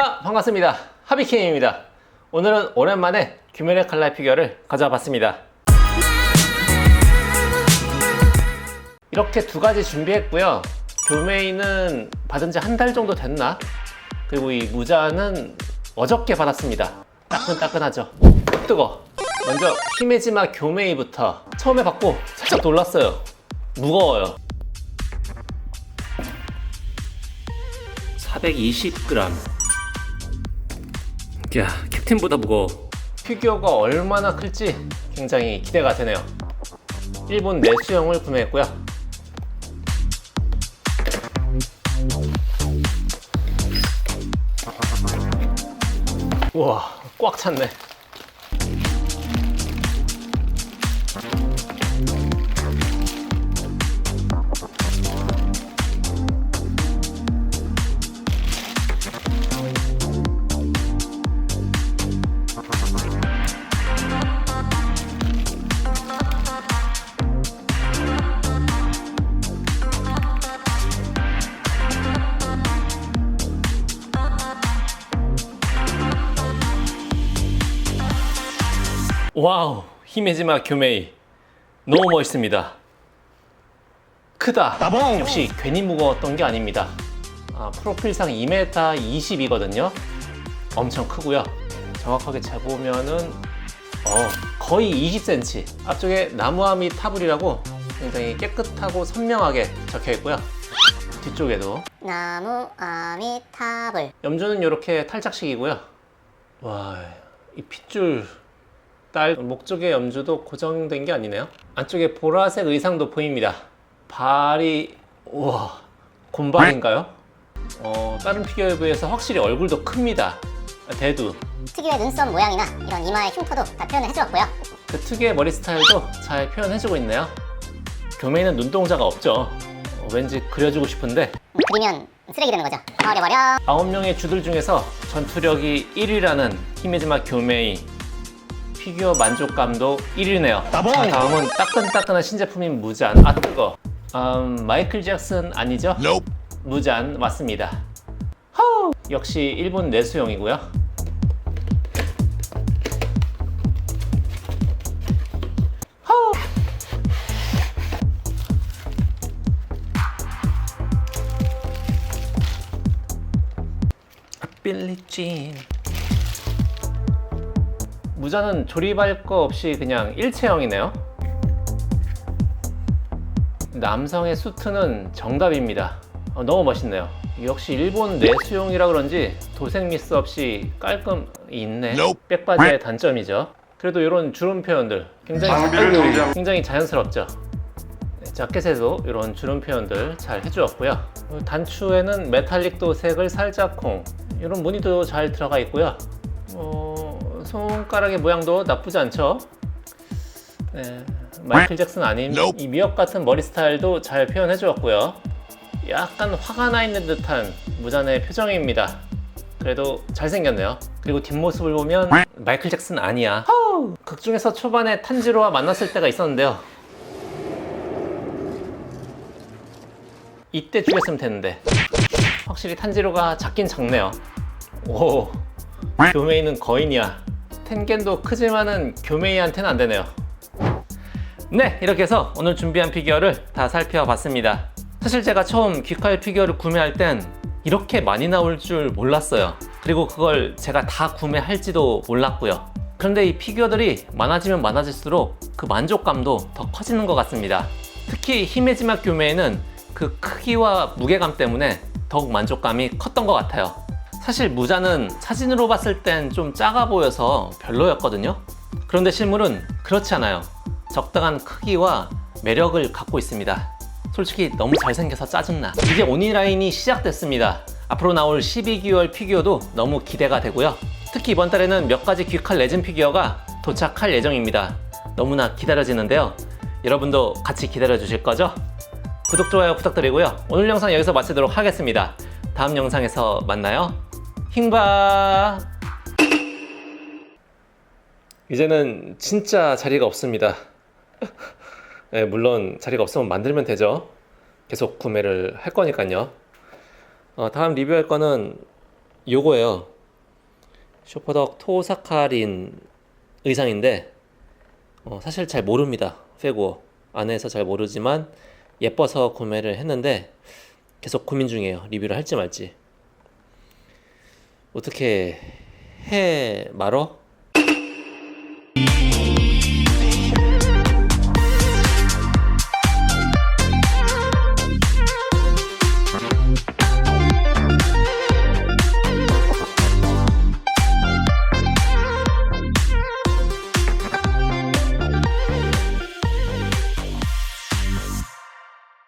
반갑습니다. 하비킴입니다. 오늘은 오랜만에 규메레 칼라 피규어를 가져와 봤습니다. 이렇게 두 가지 준비했고요. 교메이는 받은 지 한 달 정도 됐나? 그리고 이 무자는 어저께 받았습니다. 따끈따끈하죠? 뜨거. 먼저 히메지마 교메이부터 처음에 받고 살짝 놀랐어요. 무거워요. 420g. 야, 캡틴보다 무거워. 피규어가 얼마나 클지 굉장히 기대가 되네요. 일본 내수형을 구매했고요. 우와, 꽉 찼네. 와우, 히메지마 교메이. 너무 멋있습니다. 크다. 역시 괜히 무거웠던 게 아닙니다. 아, 프로필상 2m 20이거든요. 엄청 크고요. 정확하게 재보면은 어, 거의 20cm. 앞쪽에 나무아미 타블이라고 굉장히 깨끗하고 선명하게 적혀 있고요. 뒤쪽에도 나무 아미타불 염주는 이렇게 탈착식이고요. 와, 이 핏줄 딸 목쪽의 염주도 고정된 게 아니네요. 안쪽에 보라색 의상도 보입니다. 발이 우와 곰발인가요? 어, 다른 피규어에 비해서 확실히 얼굴도 큽니다. 대두 특유의 눈썹 모양이나 이런 이마의 흉터도 다 표현을 해주었고요 그 특유의 머리 스타일도 잘 표현해주고 있네요. 교메이는 눈동자가 없죠. 어, 왠지 그려주고 싶은데 음, 그리면 쓰레기 되는 거죠 버려버려 9명의 주들 중에서 전투력이 1위라는 히메지마 교메이 피규어 만족감도 1위네요. 자, 다음은 따끈따끈한 신제품인 무잔. 아 뜨거. 음, 마이클 잭슨 아니죠? 무잔 맞습니다. 허우, 역시 일본 내수용이고요. 허우. 빌리진 무자는 조립할 거 없이 그냥 일체형이네요. 남성의 수트는 정답입니다. 어, 너무 멋있네요. 역시 일본 내수용이라 그런지 도색 미스 없이 깔끔 있네. 백바지의 단점이죠. 그래도 이런 주름 표현들 굉장히, 정지하고. 굉장히 자연스럽죠. 네, 자켓에도 이런 주름 표현들 잘 해주었고요. 어, 단추에는 메탈릭 도색을 살짝 콩 이런 무늬도 잘 들어가 있고요. 어, 손가락의 모양도 나쁘지 않죠. 네, 마이클 잭슨 아닌 이 미역 같은 머리 스타일도 잘 표현해 주었고요. 약간 화가 나 있는 듯한 무잔의 표정입니다. 그래도 잘생겼네요. 그리고 뒷모습을 보면 마이클 잭슨 아니야. 극 중에서 초반에 탄지로와 만났을 때가 있었는데요. 이때 죽였으면 됐는데 확실히 탄지로가 작긴 작네요. 오 교메이는 거인이야 텐겐도 크지만은 교메이한테는 안 되네요. 네 이렇게 해서 오늘 준비한 피규어를 다 살펴봤습니다. 사실 제가 처음 귀칼 피규어를 구매할 땐 이렇게 많이 나올 줄 몰랐어요. 그리고 그걸 제가 다 구매할지도 몰랐고요. 그런데 이 피규어들이 많아지면 많아질수록 그 만족감도 더 커지는 것 같습니다. 특히 히메지마 교메이는 그 크기와 무게감 때문에 더욱 만족감이 컸던 것 같아요 사실 무자는 사진으로 봤을 땐 좀 작아 보여서 별로였거든요. 그런데 실물은 그렇지 않아요. 적당한 크기와 매력을 갖고 있습니다. 솔직히 너무 잘생겨서 짜증나. 이제 오니라인이 시작됐습니다. 앞으로 나올 12개월 피규어도 너무 기대가 되고요. 특히 이번 달에는 몇 가지 귀칼 레진 피규어가 도착할 예정입니다. 너무나 기다려지는데요. 여러분도 같이 기다려 주실 거죠? 구독, 좋아요 부탁드리고요. 오늘 영상 여기서 마치도록 하겠습니다. 다음 영상에서 만나요 힝바 이제는 진짜 자리가 없습니다 네, 물론 자리가 없으면 만들면 되죠 계속 구매를 할 거니까요 어, 다음 리뷰할 거는 요거예요 쇼퍼덕 토사카린 의상인데 어, 사실 잘 모릅니다. 페고 안에서 잘 모르지만 예뻐서 구매를 했는데 계속 고민 중이에요. 리뷰를 할지 말지. 어떻게 해 말어?